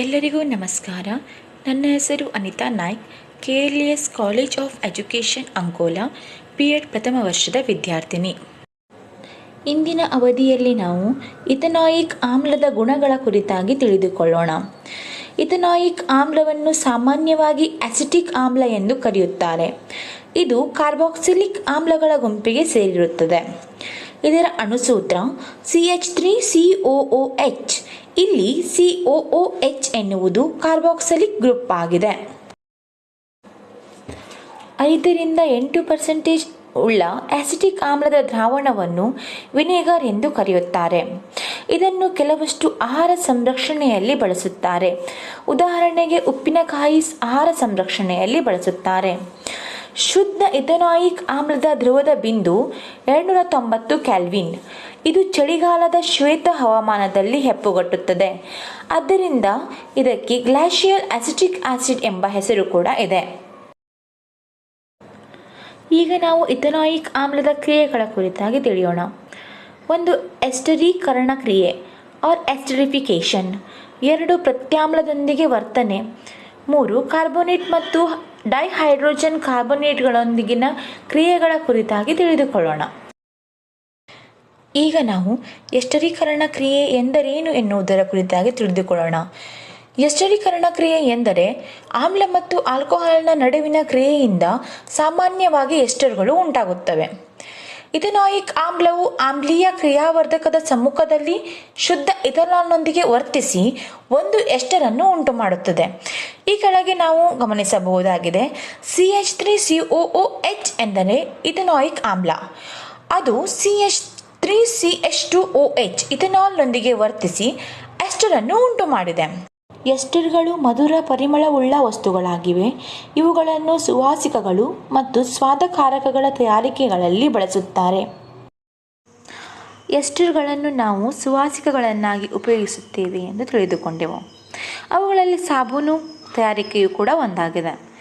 ಎಲ್ಲರಿಗೂ ನಮಸ್ಕಾರ. ನನ್ನ ಹೆಸರು Anita Naik, K L S college of education Ankola P Ed ಪ್ರಥಮ ವರ್ಷದ ವಿದ್ಯಾರ್ಥಿನಿ. ಇಂದಿನ ಅವಧಿಯಲ್ಲಿ ನಾವು ಇಥನಾಯಿಕ್ ಆಮ್ಲದ ಗುಣಗಳ ಕುರಿತಾಗಿ ತಿಳಿದುಕೊಳ್ಳೋಣ. ಇಥನಾಯಿಕ್ ಆಮ್ಲವನ್ನು ಸಾಮಾನ್ಯವಾಗಿ ಅಸಿಟಿಕ್ ಆಮ್ಲ ಎಂದು ಕರೆಯುತ್ತಾರೆ. ಇದು ಕಾರ್ಬಾಕ್ಸಿಲಿಕ್ ಆಮ್ಲಗಳ ಗುಂಪಿಗೆ ಸೇರಿರುತ್ತದೆ. ಇದರ ಅಣುಸೂತ್ರ C H three C O H ಇಲ್ಲಿ ಸಿ ಎಚ್ ಎನ್ನುವುದು ಕಾರ್ಬಾಕ್ಸಲಿಕ್ ಗ್ರೂಪ್ ಆಗಿದೆ. ಐದರಿಂದ ಎಂಟು ಪರ್ಸೆಂಟೇಜ್ ಉಳ್ಳ ಆಸಿಟಿಕ್ ಆಮ್ಲದ ದ್ರಾವಣವನ್ನು ವಿನೆಗರ್ ಎಂದು ಕರೆಯುತ್ತಾರೆ. ಇದನ್ನು ಕೆಲವಷ್ಟು ಆಹಾರ ಸಂರಕ್ಷಣೆಯಲ್ಲಿ ಬಳಸುತ್ತಾರೆ. ಉದಾಹರಣೆಗೆ ಉಪ್ಪಿನಕಾಯಿ ಆಹಾರ ಸಂರಕ್ಷಣೆಯಲ್ಲಿ ಬಳಸುತ್ತಾರೆ. ಶುದ್ಧ ಇಥನಾಯಿಕ್ ಆಮ್ಲದ ಧ್ರುವದ ಬಿಂದು ಎರಡುನೂರ ತೊಂಬತ್ತು ಕ್ಯಾಲ್ವಿನ್ ಇದು ಚಳಿಗಾಲದ ಶ್ವೇತ ಹವಾಮಾನದಲ್ಲಿ ಹೆಪ್ಪುಗಟ್ಟುತ್ತದೆ. ಆದ್ದರಿಂದ ಇದಕ್ಕೆ ಗ್ಲಾಷಿಯಲ್ ಅಸಿಟಿಕ್ ಆಸಿಡ್ ಎಂಬ ಹೆಸರು ಕೂಡ ಇದೆ. ಈಗ ನಾವು ಇಥನಾಯಿಕ್ ಆಮ್ಲದ ಕ್ರಿಯೆಗಳ ಕುರಿತಾಗಿ ತಿಳಿಯೋಣ. ಒಂದು ಎಸ್ಟರೀಕರಣ ಕ್ರಿಯೆ ಆರ್ ಎಸ್ಟರಿಫಿಕೇಶನ್ ಎರಡು ಪ್ರತ್ಯಾಮ್ಲದೊಂದಿಗೆ ವರ್ತನೆ. ಮೂರು ಕಾರ್ಬೋನೇಟ್ ಮತ್ತು ಡೈಹೈಡ್ರೋಜನ್ ಕಾರ್ಬೋನೇಟ್ಗಳೊಂದಿಗಿನ ಕ್ರಿಯೆಗಳ ಕುರಿತಾಗಿ ತಿಳಿದುಕೊಳ್ಳೋಣ. ಈಗ ನಾವು ಎಸ್ಟರೀಕರಣ ಕ್ರಿಯೆ ಎಂದರೇನು ಎನ್ನುವುದರ ಕುರಿತಾಗಿ ತಿಳಿದುಕೊಳ್ಳೋಣ. ಎಸ್ಟರೀಕರಣ ಕ್ರಿಯೆ ಎಂದರೆ ಆಮ್ಲ ಮತ್ತು ಆಲ್ಕೋಹಾಲ್ನ ನಡುವಿನ ಕ್ರಿಯೆಯಿಂದ ಸಾಮಾನ್ಯವಾಗಿ ಎಸ್ಟರ್ಗಳು ಉಂಟಾಗುತ್ತವೆ. ಇಥನಾಯಿಕ್ ಆಮ್ಲವು ಆಮ್ಲೀಯ ಕ್ರಿಯಾವರ್ಧಕದ ಸಮ್ಮುಖದಲ್ಲಿ ಶುದ್ಧ ಇಥನಾಲ್ನೊಂದಿಗೆ ವರ್ತಿಸಿ ಒಂದು ಎಸ್ಟರನ್ನು ಉಂಟುಮಾಡುತ್ತದೆ. ಈ ಕೆಳಗೆ ನಾವು ಗಮನಿಸಬಹುದಾಗಿದೆ. C H three C O O H ಎಂದರೆ ಇಥನಾಯಿಕ್ ಆಮ್ಲ. ಅದು C H three C H two O H ಇಥೆನಾಲ್ನೊಂದಿಗೆ ವರ್ತಿಸಿ ಎಸ್ಟರನ್ನು ಉಂಟು ಮಾಡಿದೆ ಎಸ್ಟರ್ಗಳು ಮಧುರ ಪರಿಮಳವುಳ್ಳ ವಸ್ತುಗಳಾಗಿವೆ. ಇವುಗಳನ್ನು ಸುವಾಸಿಕಗಳು ಮತ್ತು ಸ್ವಾದಕಾರಕಗಳ ತಯಾರಿಕೆಗಳಲ್ಲಿ ಬಳಸುತ್ತಾರೆ. ಎಸ್ಟರ್ಗಳನ್ನು ನಾವು ಸುವಾಸಿಕಗಳನ್ನಾಗಿ ಉಪಯೋಗಿಸುತ್ತೇವೆ ಎಂದು ತಿಳಿದುಕೊಂಡೆವು. ಅವುಗಳಲ್ಲಿ ಸಾಬೂನು ತಯಾರಿಕೆಯು ಕೂಡ ಒಂದಾಗಿದೆ.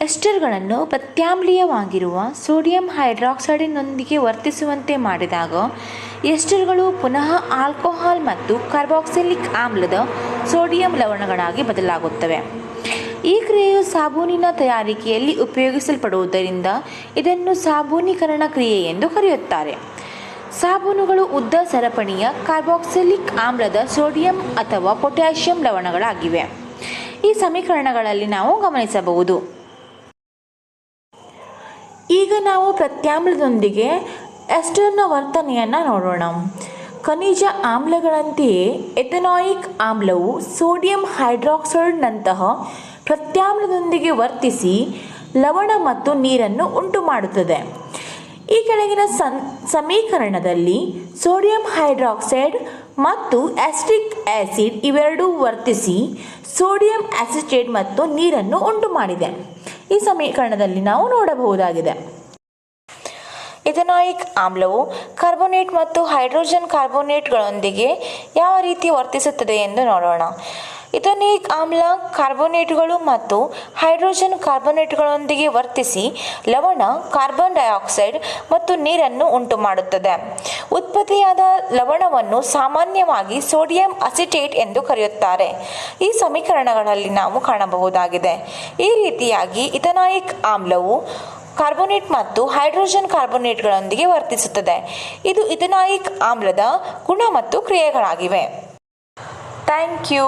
ಎಸ್ಟರ್ಗಳನ್ನು ಪ್ರತ್ಯಾಮ್ಲೀಯವಾಗಿರುವ ಸೋಡಿಯಂ ಹೈಡ್ರಾಕ್ಸೈಡಿನೊಂದಿಗೆ ವರ್ತಿಸುವಂತೆ ಮಾಡಿದಾಗ, ಎಸ್ಟರ್ಗಳು ಪುನಃ ಆಲ್ಕೋಹಾಲ್ ಮತ್ತು ಕಾರ್ಬಾಕ್ಸಿಲಿಕ್ ಆಮ್ಲದ ಸೋಡಿಯಂ ಲವಣಗಳಾಗಿ ಬದಲಾಗುತ್ತವೆ. ಈ ಕ್ರಿಯೆಯು ಸಾಬೂನಿನ ತಯಾರಿಕೆಯಲ್ಲಿ ಉಪಯೋಗಿಸಲ್ಪಡುವುದರಿಂದ ಇದನ್ನು ಸಾಬೂನೀಕರಣ ಕ್ರಿಯೆ ಎಂದು ಕರೆಯುತ್ತಾರೆ. ಸಾಬೂನುಗಳು ಉದ್ದ ಸರಪಣಿಯ ಕಾರ್ಬಾಕ್ಸಿಲಿಕ್ ಆಮ್ಲದ ಸೋಡಿಯಂ ಅಥವಾ ಪೊಟ್ಯಾಷಿಯಂ ಲವಣಗಳಾಗಿವೆ. ಈ ಸಮೀಕರಣಗಳಲ್ಲಿ ನಾವು ಗಮನಿಸಬಹುದು. ಈಗ ನಾವು ಪ್ರತ್ಯಾಮ್ಲದೊಂದಿಗೆ ಎಸ್ಟರ್ನ ವರ್ತನೆಯನ್ನು ನೋಡೋಣ. ಖನಿಜ ಆಮ್ಲಗಳಂತೆಯೇ ಎಥನಾಯಿಕ್ ಆಮ್ಲವು ಸೋಡಿಯಂ ಹೈಡ್ರಾಕ್ಸೈಡ್ನಂತಹ ಪ್ರತ್ಯಾಮ್ಲದೊಂದಿಗೆ ವರ್ತಿಸಿ ಲವಣ ಮತ್ತು ನೀರನ್ನು ಉಂಟು ಮಾಡುತ್ತದೆ ಈ ಕೆಳಗಿನ ಸನ್, ಸಮೀಕರಣದಲ್ಲಿ ಸೋಡಿಯಂ ಹೈಡ್ರಾಕ್ಸೈಡ್ ಮತ್ತು ಆಸ್ಟಿಕ್ ಆಸಿಡ್ ಇವೆರಡೂ ವರ್ತಿಸಿ ಸೋಡಿಯಂ ಆಸಿಟೇಟ್ ಮತ್ತು ನೀರನ್ನು ಉಂಟು ಮಾಡಿದೆ ಈ ಸಮೀಕರಣದಲ್ಲಿ ನಾವು ನೋಡಬಹುದಾಗಿದೆ. ಇಥನಾಯಿಕ್ ಆಮ್ಲವು ಕಾರ್ಬೋನೇಟ್ ಮತ್ತು ಹೈಡ್ರೋಜನ್ ಕಾರ್ಬೋನೇಟ್ಗಳೊಂದಿಗೆ ಯಾವ ರೀತಿ ವರ್ತಿಸುತ್ತದೆ ಎಂದು ನೋಡೋಣ. ಇಥನಿಕ್ ಆಮ್ಲ ಕಾರ್ಬೋನೇಟ್ಗಳು ಮತ್ತು ಹೈಡ್ರೋಜನ್ ಕಾರ್ಬೋನೇಟ್ಗಳೊಂದಿಗೆ ವರ್ತಿಸಿ ಲವಣ, ಕಾರ್ಬನ್ ಡೈಆಕ್ಸೈಡ್ ಮತ್ತು ನೀರನ್ನು ಉಂಟು ಮಾಡುತ್ತದೆ ಉತ್ಪತ್ತಿಯಾದ ಲವಣವನ್ನು ಸಾಮಾನ್ಯವಾಗಿ ಸೋಡಿಯಂ ಅಸಿಟೇಟ್ ಎಂದು ಕರೆಯುತ್ತಾರೆ. ಈ ಸಮೀಕರಣಗಳಲ್ಲಿ ನಾವು ಕಾಣಬಹುದಾಗಿದೆ. ಈ ರೀತಿಯಾಗಿ ಇಥನಾಯಿಕ್ ಆಮ್ಲವು ಕಾರ್ಬೋನೇಟ್ ಮತ್ತು ಹೈಡ್ರೋಜನ್ ಕಾರ್ಬೋನೇಟ್ಗಳೊಂದಿಗೆ ವರ್ತಿಸುತ್ತದೆ. ಇದು ಇಥನಾಯಿಕ್ ಆಮ್ಲದ ಗುಣ ಮತ್ತು ಕ್ರಿಯೆಗಳಾಗಿವೆ. Thank you.